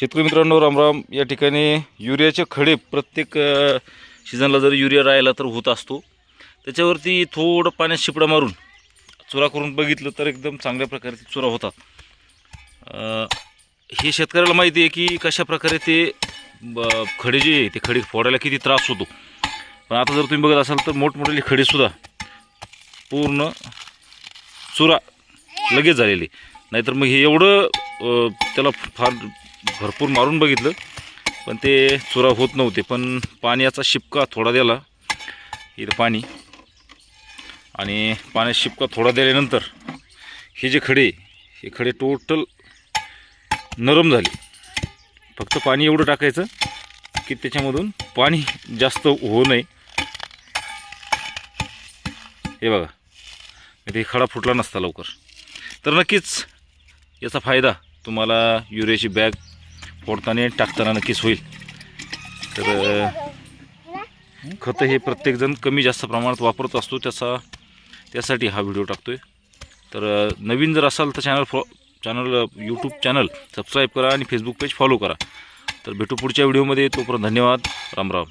शेतकरी मित्रांनो रामराम या ठिकाणी युरियाचे खडे प्रत्येक सीझनला जर युरिया राहिला तर होत असतो. त्याच्यावरती थोडं पाण्यात शिपडा मारून चुरा करून बघितलं तर एकदम चांगल्या प्रकारचे चुरा होतात. हे शेतकऱ्याला माहिती आहे की कशा प्रकारे ते ब- खडे जे आहे, ते खडे फोडायला किती त्रास होतो. पण आता जर तुम्ही बघत असाल तर मोठमोठे खडेसुद्धा पूर्ण चुरा लगेच झालेले. नाहीतर मग हे एवढं त्याला फार भरपूर मारून बघितलं पण ते चुरा होत नव्हते. पण पाण्याचा शिपका थोडा दिला इथं पाणी. आणि पाण्यात शिपका थोडा दिल्यानंतर हे जे खडे हे खडे टोटल नरम झाले. फक्त पाणी एवढं टाकायचं की त्याच्यामधून पाणी जास्त होऊ नये. हे बघा ते खडा फुटला नसता लवकर. तर नक्कीच याचा फायदा तुम्हाला युरियाची बॅग फोडताना टाकताना नक्कीच होईल. तर खतं हे प्रत्येकजण कमी जास्त प्रमाणात वापरत असतो त्याचा त्यासाठी हा व्हिडिओ टाकतो आहे तर नवीन जर असाल तर चॅनल फॉ चॅनल यूट्यूब चॅनल सबस्क्राईब करा आणि फेसबुक पेज फॉलो करा. तर भेटू पुढच्या व्हिडिओमध्ये तोपर्यंत धन्यवाद. रामराम